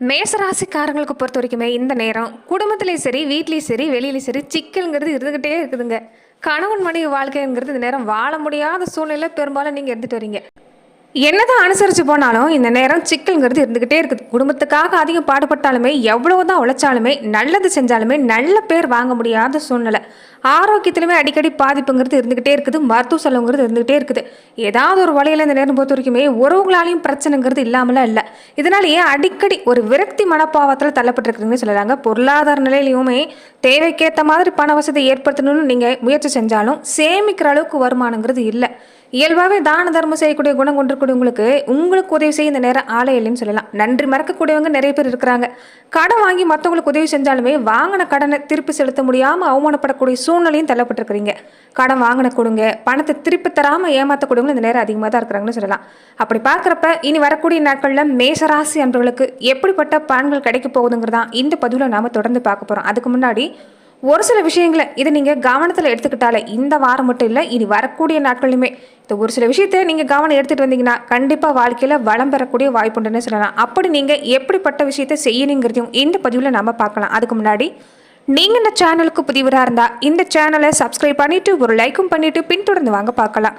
மேசராசிக்காரங்களுக்கு பொறுத்த வரைக்குமே இந்த நேரம் குடும்பத்திலையும் சரி வீட்லேயும் சரி வெளியிலையும் சரி சிக்கல்ங்கிறது இருந்துக்கிட்டே இருக்குதுங்க. கணவன் மனைவி வாழ்க்கைங்கிறது இந்த நேரம் வாழ முடியாத சூழ்நிலை பெரும்பாலும் நீங்கள் எடுத்துகிட்டு வரீங்க. என்னதான் அனுசரித்து போனாலும் இந்த நேரம் சிக்கல்ங்கிறது இருந்துக்கிட்டே இருக்குது. குடும்பத்துக்காக அதிகம் பாடுபட்டாலுமே எவ்வளவுதான் உழைச்சாலுமே நல்லது செஞ்சாலுமே நல்ல பேர் வாங்க முடியாத சூழ்நிலை. ஆரோக்கியத்திலுமே அடிக்கடி பாதிப்புங்கிறது இருந்துக்கிட்டே இருக்குது. மருத்துவ செலவுங்கிறது இருந்துகிட்டே இருக்குது. ஏதாவது ஒரு வழியில் இந்த நேரம் பொறுத்த வரைக்குமே உறவுகளாலையும் பிரச்சனைங்கிறது இல்லாமலாம் இல்லை. இதனாலேயே அடிக்கடி ஒரு விரக்தி மனப்பாவத்தில் தள்ளப்பட்டிருக்குதுன்னு சொல்லலாங்க. பொருளாதார நிலையிலையுமே தேவைக்கேற்ற மாதிரி பண வசதி ஏற்படுத்தணும்னு நீங்கள் முயற்சி செஞ்சாலும் சேமிக்கிற அளவுக்கு வருமானங்கிறது இல்லை. இயல்பாகவே தான தர்மம் செய்யக்கூடிய குணம் கொண்டிருக்கூடியவங்களுக்கு உங்களுக்கு உதவி செய்ய இந்த நேரம் ஆளே இல்லைன்னு சொல்லலாம். நன்றி மறக்கக்கூடியவங்க நிறைய பேர் இருக்கிறாங்க. கடன் வாங்கி மற்றவங்களுக்கு உதவி செஞ்சாலுமே வாங்கின கடனை திருப்பி செலுத்த முடியாமல் அவமானப்படக்கூடிய சூழ்நிலையும் தள்ளப்பட்டிருக்கிறீங்க. கடன் வாங்கின கொடுங்க பணத்தை திருப்பி தராமல் ஏமாற்றக்கூடியவங்க இந்த நேரம் அதிகமாக தான் இருக்கிறாங்கன்னு சொல்லலாம். அப்படி பார்க்குறப்ப இனி வரக்கூடிய நாட்களில் மேசராசி அன்பர்களுக்கு எப்படிப்பட்ட பலன்கள் கிடைக்க போகுதுங்கிறதான் இந்த பதிவில் நாம் தொடர்ந்து பார்க்க போகிறோம் அதுக்கு முன்னாடி ஒரு சில விஷயங்களை இதை நீங்கள் கவனத்தில் எடுத்துக்கிட்டாலே இந்த வாரம் மட்டும் இல்லை இனி வரக்கூடிய நாட்களுமே இந்த ஒரு சில விஷயத்தை நீங்கள் கவனம் எடுத்துகிட்டு வந்தீங்கன்னா கண்டிப்பாக வாழ்க்கையில் வளம் பெறக்கூடிய வாய்ப்புண்டுன்னு சொல்லலாம். அப்படி நீங்கள் எப்படிப்பட்ட விஷயத்தை செய்யணுங்கிறதையும் இந்த பதிவில் நம்ம பார்க்கலாம். அதுக்கு முன்னாடி நீங்கள் இந்த சேனலுக்கு புதிவராக இருந்தால் இந்த சேனலை சப்ஸ்கிரைப் பண்ணிவிட்டு ஒரு லைக்கும் பண்ணிவிட்டு பின்தொடர்ந்து வாங்க பார்க்கலாம்.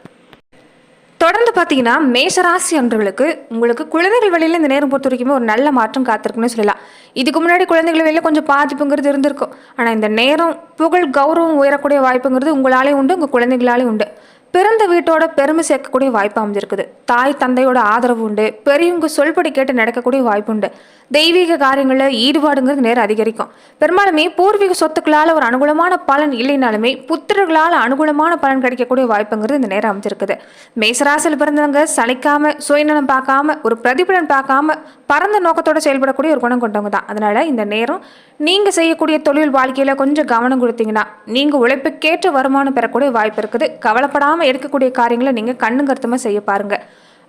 தொடர்ந்து பார்த்தீங்கன்னா மேஷராசி அன்றர்களுக்கு உங்களுக்கு குழந்தைகள் வழியில் இந்த நேரம் பொறுத்த வரைக்குமே ஒரு நல்ல மாற்றம் காத்திருக்குன்னு சொல்லலாம். இதுக்கு முன்னாடி குழந்தைகள் வெளியில் கொஞ்சம் பாதிப்புங்கிறது இருந்திருக்கும். ஆனால் இந்த நேரம் புகழ் கௌரவம் உயரக்கூடிய வாய்ப்புங்கிறது உங்களாலே உண்டு உங்கள் குழந்தைகளாலே உண்டு. பிறந்த வீட்டோட பெருமை சேர்க்கக்கூடிய வாய்ப்பு அமைஞ்சிருக்குது. தாய் தந்தையோட ஆதரவு உண்டு. பெரியவங்க சொல்படி கேட்டு நடக்கக்கூடிய வாய்ப்பு உண்டு. தெய்வீக காரியங்களில் ஈடுபாடுங்கிறது நேரம் அதிகரிக்கும். பெரும்பாலுமே பூர்வீக சொத்துக்களால் ஒரு அனுகூலமான பலன் இல்லைனாலுமே புத்திரர்களால் அனுகூலமான பலன் கிடைக்கக்கூடிய வாய்ப்புங்கிறது இந்த நேரம் அமைஞ்சிருக்குது. மேசராசியில் பிறந்தவங்க சளைக்காம சுயநலம் பார்க்காம ஒரு பிரதிபலன் பார்க்காம பரந்த நோக்கத்தோட செயல்படக்கூடிய ஒரு குணம் கொண்டவங்க தான். அதனால இந்த நேரம் நீங்கள் செய்யக்கூடிய தொழில் வாழ்க்கையில் கொஞ்சம் கவனம் கொடுத்தீங்கன்னா நீங்கள் உழைப்புக்கேற்ற வருமானம் பெறக்கூடிய வாய்ப்பு இருக்குது. கவலைப்படாமல் எடுக்கக்கூடிய காரியங்களை நீங்கள் கண்ணுங்கருத்தமாக செய்ய பாருங்கள்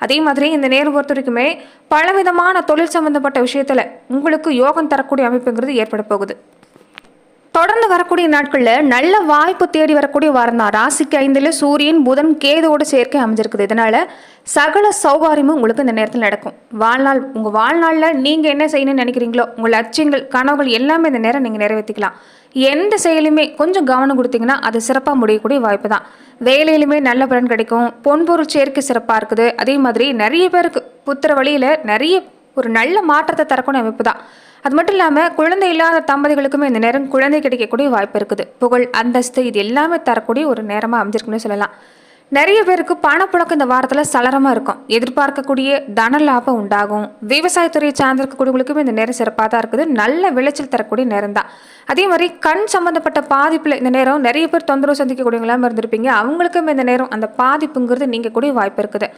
அதே மாதிரி இந்த நேரம் பொறுத்த வரைக்குமே பலவிதமான தொழில் சம்பந்தப்பட்ட விஷயத்தில் உங்களுக்கு யோகம் தரக்கூடிய அமைப்புங்கிறது ஏற்பட போகுது. தொடர்ந்து வரக்கூடிய நாட்களில் நல்ல வாய்ப்பு தேடி வரக்கூடிய வாரம் தான் ராசிக்கு ஐந்தில் சூரியன் புதன் கேதோடு சேர்க்கை அமைஞ்சிருக்குது. இதனால சகல சௌகாரியமும் உங்களுக்கு இந்த நேரத்தில் நடக்கும். வாழ்நாள் உங்கள் வாழ்நாளில் நீங்கள் என்ன செய்யணும்னு நினைக்கிறீங்களோ உங்கள் லட்சியங்கள் கனவுகள் எல்லாமே இந்த நேரம் நீங்கள் நிறைவேற்றிக்கலாம் எந்த செயலுமே கொஞ்சம் கவனம் கொடுத்தீங்கன்னா அது சிறப்பாக முடியக்கூடிய வாய்ப்பு தான் வேலையிலுமே நல்ல பலன் கிடைக்கும். பொன்பொருள் சேர்க்கை சிறப்பாக இருக்குது. அதே மாதிரி நிறைய பேருக்கு புத்திர வழியில் நிறைய ஒரு நல்ல மாற்றத்தை தரக்கூடிய அமைப்பு தான் அது மட்டும் இல்லாமல் குழந்தை இல்லாத தம்பதிகளுக்குமே இந்த நேரம் குழந்தை கிடைக்கக்கூடிய வாய்ப்பு இருக்குது. புகழ் அந்தஸ்து இது எல்லாமே தரக்கூடிய ஒரு நேரமாக அமைஞ்சிருக்குன்னு சொல்லலாம். நிறைய பேருக்கு பணப்புழக்கம் இந்த வாரத்தில் சலரமாக இருக்கும். எதிர்பார்க்கக்கூடிய தன லாபம் உண்டாகும். விவசாயத்துறையை சார்ந்திருக்கக்கூடியவங்களுக்குமே இந்த நேரம் சிறப்பாக தான் இருக்குது. நல்ல விளைச்சல் தரக்கூடிய நேரம் தான். அதே மாதிரி கண் சம்மந்தப்பட்ட பாதிப்பில் இந்த நேரம் நிறைய பேர் தொந்தரவு சந்திக்கக்கூடியவங்களாம் இருந்திருப்பீங்க. அவங்களுக்கும் இந்த நேரம் அந்த பாதிப்புங்கிறது நீங்கள் கூடிய வாய்ப்பு இருக்குது.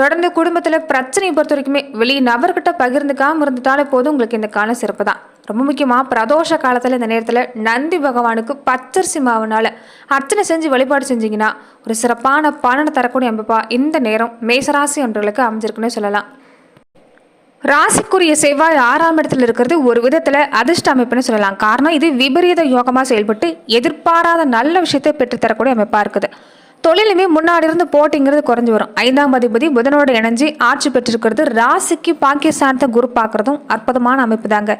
தொடர்ந்து குடும்பத்தில் பிரச்சனையை பொறுத்த வரைக்குமே வெளியே நபர்கிட்ட பகிர்ந்துக்காமல் இருந்துட்டாலே போதும். உங்களுக்கு இந்த காலம் சிறப்பு தான். ரொம்ப முக்கியமாக பிரதோஷ காலத்தில் இந்த நேரத்தில் நந்தி பகவானுக்கு பச்சரிசி மாவுனால் அர்ச்சனை செஞ்சு வழிபாடு செஞ்சீங்கன்னா ஒரு சிறப்பான பலனை தரக்கூடிய அமைப்பா இந்த நேரம் மேசராசி ஒன்றுகளுக்கு அமைஞ்சிருக்குன்னு சொல்லலாம். ராசிக்குரிய செவ்வாய் ஆறாம் இடத்துல இருக்கிறது ஒரு விதத்தில் அதிர்ஷ்ட அமைப்புன்னு சொல்லலாம். காரணம் இது விபரீத யோகமாக செயல்பட்டு எதிர்பாராத நல்ல விஷயத்தை பெற்றுத்தரக்கூடிய அமைப்பாக இருக்குது. தொழிலுமே முன்னாடி இருந்து போட்டிங்கிறது குறைஞ்சு வரும். ஐந்தாம் அதிபதி புதனோட இணைஞ்சு ஆட்சி பெற்றிருக்கிறது. ராசிக்கு பாகிஸ்தானத்தை குரு பார்க்குறதும் அற்புதமான அமைப்பு தாங்க.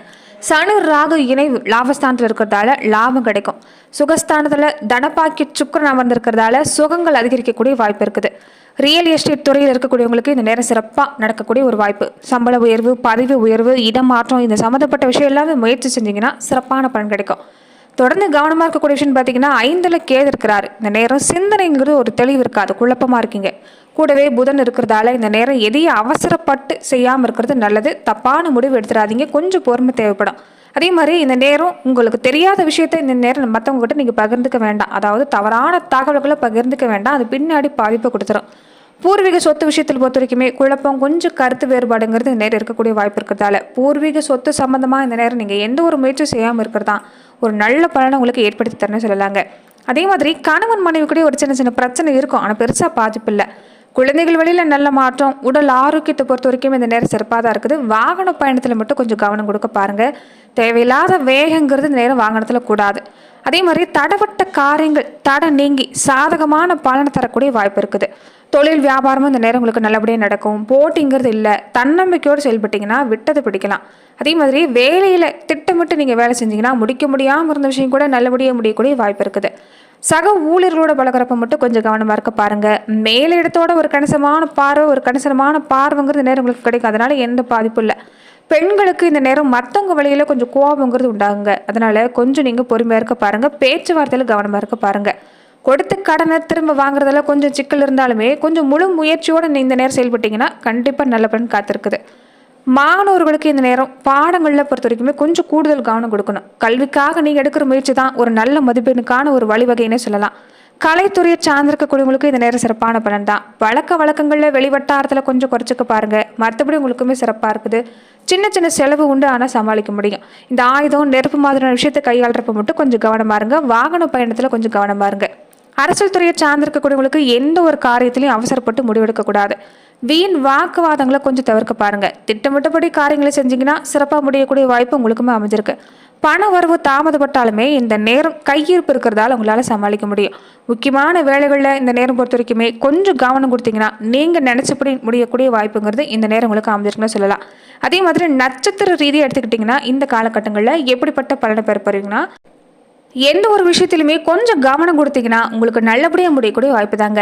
சனு ராகு இணைவு லாபஸ்தானத்தில் இருக்கிறதால லாபம் கிடைக்கும். சுகஸ்தானத்தில் தனப்பாக்கி சுக்கரன் அமர்ந்திருக்கிறதால சுகங்கள் அதிகரிக்கக்கூடிய வாய்ப்பு இருக்குது. ரியல் எஸ்டேட் துறையில் இருக்கக்கூடியவங்களுக்கு இந்த நேரம் சிறப்பாக நடக்கக்கூடிய ஒரு வாய்ப்பு. சம்பள உயர்வு பதவி உயர்வு இடமாற்றம் இந்த சம்மந்தப்பட்ட விஷயம் எல்லாமே முயற்சி செஞ்சிங்கன்னா சிறப்பான பலன் கிடைக்கும். தொடர்ந்து கவனமாக இருக்கக்கூடிய விஷயம் பார்த்தீங்கன்னா ஐந்தில் கேது இருக்கிறாரு. இந்த நேரம் சிந்தனைங்கிறது ஒரு தெளிவு இருக்காது. குழப்பமாக இருக்கீங்க. கூடவே புதன் இருக்கிறதால இந்த நேரம் எதையும் அவசரப்பட்டு செய்யாமல் இருக்கிறது நல்லது. தப்பான முடிவு எடுத்துடாதீங்க. கொஞ்சம் பொறுமை தேவைப்படும். அதே மாதிரி இந்த நேரம் உங்களுக்கு தெரியாத விஷயத்த இந்த நேரம் மற்றவங்ககிட்ட நீங்கள் பகிர்ந்துக்க வேண்டாம். அதாவது தவறான தகவல்களை பகிர்ந்துக்க வேண்டாம். அது பின்னாடி பாதிப்பை கொடுத்துரும். பூர்வீக சொத்து விஷயத்தில் பொறுத்த வரைக்குமே குழப்பம் கொஞ்சம் கருத்து வேறுபாடுங்கிறது இந்த நேரம் இருக்கக்கூடிய வாய்ப்பு இருக்கிறதால. பூர்வீக சொத்து சம்மந்தமாக இந்த நேரம் நீங்கள் எந்த ஒரு முயற்சியும் செய்யாமல் இருக்கிறதா? ஒரு நல்ல பலனை உங்களுக்கு ஏற்படுத்தி தரணும்னு சொல்லலாங்க. அதே மாதிரி கணவன் மனைவி கூட ஒரு சின்ன சின்ன பிரச்சனை இருக்கும். ஆனால் பெருசாக பாதிப்பு இல்லை. குழந்தைகள் வழியில் நல்ல மாற்றம் உடல் ஆரோக்கியத்தை பொறுத்த வரைக்கும் இந்த நேரம் சிறப்பாக தான் இருக்குது. வாகன பயணத்தில் மட்டும் கொஞ்சம் கவனம் கொடுக்க பாருங்கள் தேவையில்லாத வேகங்கிறது இந்த நேரம் வாகனத்தில் கூடாது. அதே மாதிரி தடப்பட்ட காரியங்கள் தடை நீங்கி சாதகமான பலனை தரக்கூடிய வாய்ப்பு இருக்குது. தொழில் வியாபாரமும் இந்த நேரம் உங்களுக்கு நல்லபடியாக நடக்கும். போட்டிங்கிறது இல்லை தன்னம்பிக்கையோடு செயல்பட்டீங்கன்னா விட்டதை பிடிக்கலாம். அதே மாதிரி வேலையில் திட்டமிட்டு நீங்கள் வேலை செஞ்சீங்கன்னா முடிக்க முடியாமல் இருந்த விஷயம் கூட நல்லபடியாக முடியக்கூடிய வாய்ப்பு இருக்குது. சக ஊழியர்களோட பழகிறப்ப மட்டும் கொஞ்சம் கவனமாக இருக்க பாருங்க. மேலிடத்தோட ஒரு கணிசமான பார்வை ஒரு கணிசமான பார்வைங்கிறது நேரம் உங்களுக்கு கிடைக்கும். அதனால் எந்த பாதிப்பும் இல்லை. பெண்களுக்கு இந்த நேரம் மற்றவங்க வழியில் கொஞ்சம் கோபங்கிறது உண்டாகுங்க. அதனால் கொஞ்சம் நீங்கள் பொறுமையாக இருக்க பாருங்கள் பேச்சுவார்த்தையில் கவனமாக இருக்க பாருங்கள் கொடுத்த கடனை திரும்ப வாங்குறதுல கொஞ்சம் சிக்கல் இருந்தாலுமே கொஞ்சம் முழு முயற்சியோடு இந்த நேரம் செயல்பட்டீங்கன்னா கண்டிப்பாக நல்ல பலன் காத்திருக்குது. மாணவர்களுக்கு இந்த நேரம் பாடங்களில் பொறுத்த வரைக்குமே கொஞ்சம் கூடுதல் கவனம் கொடுக்கணும். கல்விக்காக நீங்கள் எடுக்கிற முயற்சி தான் ஒரு நல்ல மதிப்பெண்ணுக்கான ஒரு வழிவகைன்னே சொல்லலாம். கலைத்துறையை சார்ந்திருக்கக்கூடியவங்களுக்கு இந்த நேரம் சிறப்பான பலன் தான். வழக்க வழக்கங்களில் வெளிவட்டாரத்தில் கொஞ்சம் குறைச்சிக்க பாருங்கள் மற்றபடி உங்களுக்குமே சிறப்பாக இருக்குது. சின்ன சின்ன செலவு உண்டு ஆனால் சமாளிக்க முடியும். இந்த ஆயுதம் நெருப்பு மாதிரியான விஷயத்தை கையாளுறப்ப மட்டும் கொஞ்சம் கவனமாக இருங்க. வாகன பயணத்தில் கொஞ்சம் கவனமாக இருங்க. அரசியல் துறையை சார்ந்திருக்கக்கூடியவங்களுக்கு எந்த ஒரு காரியத்திலையும் அவசரப்பட்டு முடிவெடுக்கக்கூடாது வீண் வாக்குவாதங்களை கொஞ்சம் தவிர்க்க பாருங்க. திட்டமிட்டபடி காரியங்களை செஞ்சீங்கன்னா சிறப்பாக முடியக்கூடிய வாய்ப்பு உங்களுக்குமே அமைஞ்சிருக்கு. பண வரவு தாமதப்பட்டாலுமே இந்த நேரம் கையிருப்பு இருக்கிறதால உங்களால் சமாளிக்க முடியும். முக்கியமான வேலைகளில் இந்த நேரம் பொறுத்த வரைக்குமே கொஞ்சம் கவனம் கொடுத்தீங்கன்னா நீங்கள் நினச்சபடி முடியக்கூடிய வாய்ப்புங்கிறது இந்த நேரம் உங்களுக்கு அமைஞ்சிருக்குன்னு சொல்லலாம். அதே மாதிரி நட்சத்திர ரீதியாக எடுத்துக்கிட்டிங்கன்னா இந்த காலகட்டங்களில் எப்படிப்பட்ட பலனை பெற எந்த ஒரு விஷயத்திலுமே கொஞ்சம் கவனம் கொடுத்தீங்கன்னா உங்களுக்கு நல்லபடியாக முடியக்கூடிய வாய்ப்பு தாங்க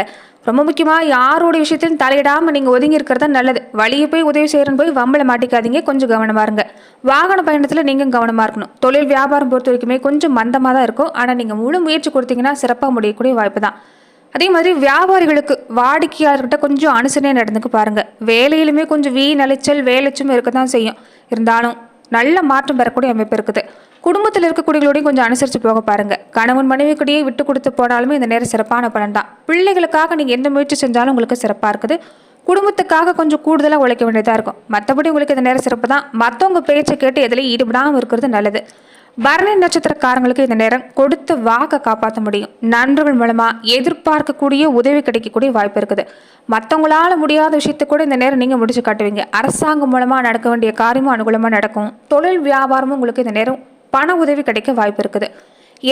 ரொம்ப முக்கியமாக யாரோட விஷயத்தையும் தலையிடாமல் நீங்கள் ஒதுங்கி இருக்கிறது தான் நல்லது. வழியை போய் உதவி செய்கிறன்னு போய் வம்பளை மாட்டிக்காதீங்க. கொஞ்சம் கவனமாக இருங்க. வாகன பயணத்தில் நீங்கள் கவனமாக இருக்கணும். தொழில் வியாபாரம் பொறுத்த வரைக்குமே கொஞ்சம் மந்தமாக தான் இருக்கும். ஆனால் நீங்கள் முழு முயற்சி கொடுத்தீங்கன்னா சிறப்பாக முடியக்கூடிய வாய்ப்பு தான் அதே மாதிரி வியாபாரிகளுக்கு வாடிக்கையாளர்கிட்ட கொஞ்சம் அனுசரணையாக நடந்துக்கு பாருங்கள் வேலையிலுமே கொஞ்சம் வீண் அலைச்சல் வேலைச்சும் இருக்க தான் செய்யும். இருந்தாலும் நல்ல மாற்றம் பெறக்கூடிய அமைப்பு இருக்குது. குடும்பத்தில் இருக்கக்கூடியவங்களோடையும் கொஞ்சம் அனுசரித்து போக பாருங்கள் கணவன் மனைவி கூடயே விட்டு கொடுத்து போனாலுமே இந்த நேரம் சிறப்பான பலன் தான். பிள்ளைகளுக்காக நீங்கள் எந்த முயற்சி செஞ்சாலும் உங்களுக்கு சிறப்பாக இருக்குது. குடும்பத்துக்காக கொஞ்சம் கூடுதலாக உழைக்க வேண்டியதாக இருக்கும். மற்றபடி உங்களுக்கு இந்த நேரம் சிறப்பு தான். மற்றவங்க பேச்சை கேட்டு எதுலேயும் ஈடுபடாமல் இருக்கிறது நல்லது. பரணி நட்சத்திரக்காரங்களுக்கு இந்த நேரம் கொடுத்து வாக்கை காப்பாற்ற முடியும். நண்பர்கள் மூலமாக எதிர்பார்க்கக்கூடிய உதவி கிடைக்கக்கூடிய வாய்ப்பு இருக்குது. மற்றவங்களால முடியாத விஷயத்தை கூட இந்த நேரம் நீங்கள் முடிச்சு காட்டுவீங்க. அரசாங்கம் மூலமாக நடக்க வேண்டிய காரியமும் அனுகூலமாக நடக்கும். தொழில் வியாபாரமும் உங்களுக்கு இந்த நேரம் பண உதவி கிடைக்க வாய்ப்பு இருக்குது.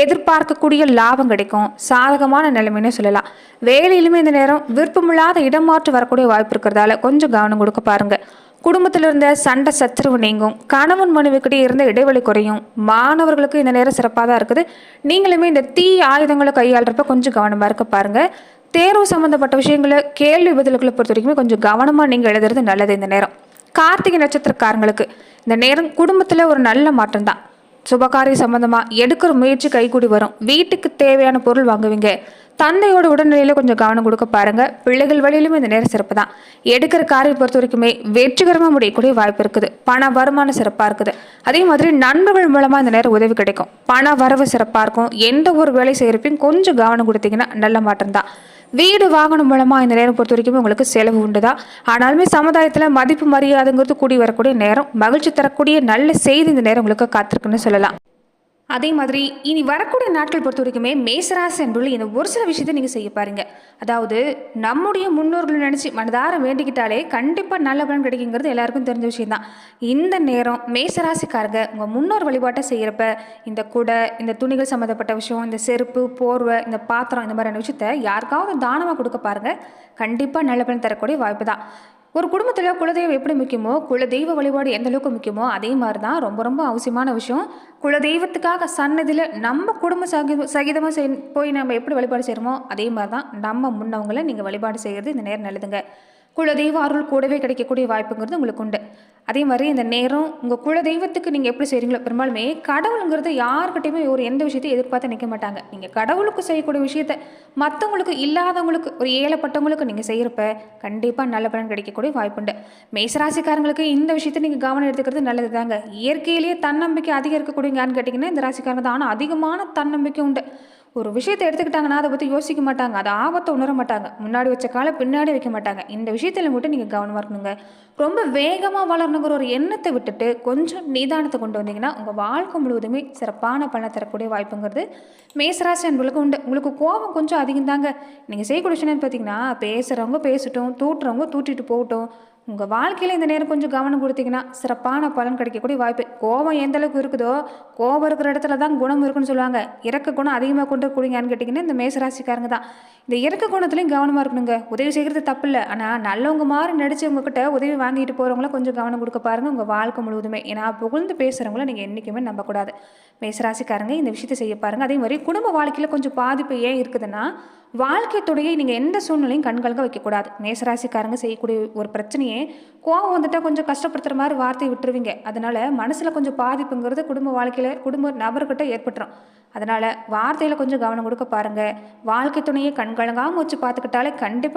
எதிர்பார்க்கக்கூடிய லாபம் கிடைக்கும். சாதகமான நிலைமைன்னு சொல்லலாம். வேலையிலுமே இந்த நேரம் விருப்பமில்லாத இடமாற்று வரக்கூடிய வாய்ப்பு இருக்கிறதால கொஞ்சம் கவனம் கொடுக்க பாருங்கள் குடும்பத்தில் இருந்த சண்டை சச்சரவு நீங்கும். கணவன் மனைவிக்கிட்டே இருந்த இடைவெளி குறையும். மாணவர்களுக்கு இந்த நேரம் சிறப்பாக தான் இருக்குது. நீங்களுமே இந்த தீ ஆயுதங்களை கையாளுறப்ப கொஞ்சம் கவனமாக இருக்க பாருங்கள் தேர்வு சம்மந்தப்பட்ட விஷயங்களை கேள்வி பதில்களை பொறுத்த வரைக்குமே கொஞ்சம் கவனமாக நீங்கள் எழுதுறது நல்லது இந்த நேரம். கார்த்திகை நட்சத்திரக்காரங்களுக்கு இந்த நேரம் குடும்பத்தில் ஒரு நல்ல மாற்றம் தான் சுபகாரிய சம்பந்தமாக எடுக்கிற முயற்சி கைகூடி வரும். வீட்டுக்கு தேவையான பொருள் வாங்குவீங்க. தந்தையோட உடல்நிலையில கொஞ்சம் கவனம் கொடுக்க பாருங்க. பிள்ளைகள் வழியிலுமே இந்த நேரம் சிறப்பு தான். எடுக்கிற காரியம் பொறுத்த வரைக்குமே வெற்றிகரமாக முடியக்கூடிய வாய்ப்பு இருக்குது. பண வருமானம் சிறப்பாக இருக்குது. அதே மாதிரி நண்பர்கள் மூலமாக இந்த நேரம் உதவி கிடைக்கும். பண வரவு சிறப்பாக இருக்கும். எந்த ஒரு வேலை செய்கிறப்பையும் கொஞ்சம் கவனம் கொடுத்தீங்கன்னா நல்ல மாற்றம் தான். வீடு வாகனம் மூலமாக இந்த நேரம் பொறுத்த வரைக்கும் உங்களுக்கு செலவு உண்டுதான். ஆனாலுமே சமுதாயத்தில் மதிப்பு மரியாதைங்கிறது கூடி வரக்கூடிய நேரம் மகிழ்ச்சி தரக்கூடிய நல்ல செய்தி இந்த நேரம் உங்களுக்கு காத்திருக்குன்னு சொல்லலாம். அதே மாதிரி இனி வரக்கூடிய நாட்கள் பொறுத்த வரைக்குமே மேசராசி என்புள்ள இந்த ஒரு சில விஷயத்தை நீங்கள் செய்ய பாருங்க. அதாவது நம்முடைய முன்னோர்கள் நினச்சி மனதார வேண்டிக்கிட்டாலே கண்டிப்பாக நல்ல பலன் கிடைக்குங்கிறது எல்லாருக்கும் தெரிஞ்ச விஷயம்தான். இந்த நேரம் மேசராசிக்காரங்க உங்கள் முன்னோர் வழிபாட்டை செய்கிறப்ப இந்த குடை இந்த துணிகள் சம்மந்தப்பட்ட விஷயம் இந்த செருப்பு போர்வை இந்த பாத்திரம் இந்த மாதிரியான விஷயத்த யாருக்காவது தானமாக கொடுக்க பாருங்கள் கண்டிப்பாக நல்ல பலன் தரக்கூடிய வாய்ப்பு தான் ஒரு குடும்பத்தில் குலதெய்வம் எப்படி முக்கியமோ குலதெய்வ வழிபாடு எந்த அளவுக்கு முக்கியமோ அதே மாதிரி தான் ரொம்ப ரொம்ப அவசியமான விஷயம். குலதெய்வத்துக்காக சன்னதியில் நம்ம குடும்ப சகி சகிதமாக செய் போய் நம்ம எப்படி வழிபாடு செய்கிறோமோ அதே மாதிரி தான் நம்ம முன்னவங்களை நீங்கள் வழிபாடு செய்கிறது இந்த நேரம் நல்லதுங்க. குலதெய்வ அருள் கூடவே கிடைக்கக்கூடிய வாய்ப்புங்கிறது உங்களுக்கு உண்டு. அதே மாதிரி இந்த நேரம் உங்கள் குலதெய்வத்துக்கு நீங்கள் எப்படி செய்கிறீங்களோ பெரும்பாலுமே கடவுளுங்கிறது யாருக்கிட்டையுமே ஒரு எந்த விஷயத்தையும் எதிர்பார்த்து நிற்க மாட்டாங்க. நீங்கள் கடவுளுக்கு செய்யக்கூடிய விஷயத்த மற்றவங்களுக்கு இல்லாதவங்களுக்கு ஒரு ஏழைப்பட்டவங்களுக்கு நீங்கள் செய்கிறப்ப கண்டிப்பாக நல்ல பலன் கிடைக்கக்கூடிய வாய்ப்புண்டு. மேசராசிக்காரங்களுக்கு இந்த விஷயத்தை நீங்கள் கவனம் எடுத்துக்கிறது நல்லது தாங்க. இயற்கையிலேயே தன்னம்பிக்கை அதிகம் இருக்கக்கூடியங்கன்னு கேட்டிங்கன்னா இந்த ராசிக்காரங்க தான். ஆனால் அதிகமான தன்னம்பிக்கை உண்டு. ஒரு விஷயத்தை எடுத்துக்கிட்டாங்கன்னா அதை பற்றி யோசிக்க மாட்டாங்க. அதை ஆபத்தை உணர மாட்டாங்க. முன்னாடி வச்ச காலை பின்னாடி வைக்க மாட்டாங்க. இந்த விஷயத்தில் மட்டும் நீங்கள் கவனமாக இருக்கணுங்க. ரொம்ப வேகமாக வளரணுங்கிற ஒரு எண்ணத்தை விட்டுட்டு கொஞ்சம் நிதானத்தை கொண்டு வந்தீங்கன்னா உங்கள் வாழ்க்கை முழுவதுமே சிறப்பான பலனை தரக்கூடிய வாய்ப்புங்கிறது மேசராசி அன்புகளுக்கு உண்டு. உங்களுக்கு கோபம் கொஞ்சம் அதிகம் தாங்க நீங்கள் செய்யக்கூடிய விஷயம் பார்த்தீங்கன்னா பேசுகிறவங்க பேசட்டும் தூட்டுறவங்க தூட்டிட்டு போகட்டும். உங்கள் வாழ்க்கையில் இந்த நேரம் கொஞ்சம் கவனம் கொடுத்தீங்கன்னா சிறப்பான பலன் கிடைக்கக்கூடிய வாய்ப்பு. கோபம் எந்த அளவுக்கு இருக்குதோ கோபம் இருக்கிற இடத்துல தான் குணம் இருக்குன்னு சொல்லுவாங்க. இறக்க குணம் அதிகமாக கொண்டு கூடிங்கன்னு கேட்டிங்கன்னா இந்த மேசராசிக்காரங்க தான். இந்த இறக்க குணத்துலையும் கவனமாக இருக்கணுங்க. உதவி செய்கிறது தப்பு இல்லை. ஆனால் நல்லவங்க மாதிரி நடிச்சு உங்ககிட்ட உதவி வாங்கிட்டு போகிறவங்கள கொஞ்சம் கவனம் கொடுக்க பாருங்கள் உங்கள் வாழ்க்கை முழுவதுமே. ஏன்னா புகழ்ந்து பேசுகிறவங்கள நீங்கள் என்றைக்குமே நம்பக்கூடாது. மேசராசிக்காரங்க இந்த விஷயத்தை செய்ய பாருங்கள் அதே மாதிரி குடும்ப வாழ்க்கையில் கொஞ்சம் பாதிப்பு ஏன் இருக்குதுன்னா வாழ்க்கை தொடையை நீங்கள் எந்த சூழ்நிலையும் கண்கலங்க வைக்கக்கூடாது. மேசராசிக்காரங்க செய்யக்கூடிய ஒரு பிரச்சனையே கோவம் வந்துட்டால் கொஞ்சம் கஷ்டப்படுத்துகிற மாதிரி வார்த்தையை விட்டுருவீங்க. அதனால் மனசில் கொஞ்சம் பாதிப்புங்கிறது குடும்ப வாழ்க்கையில் குடும்ப நபர்கிட்ட ஏற்பட்டுரும். அதனால் வார்த்தையில் கொஞ்சம் கவனம் கொடுக்க பாருங்கள் வாழ்க்கை துணையை கண்கலங்காமல் வச்சு பார்த்துக்கிட்டாலே கண்டிப்பாக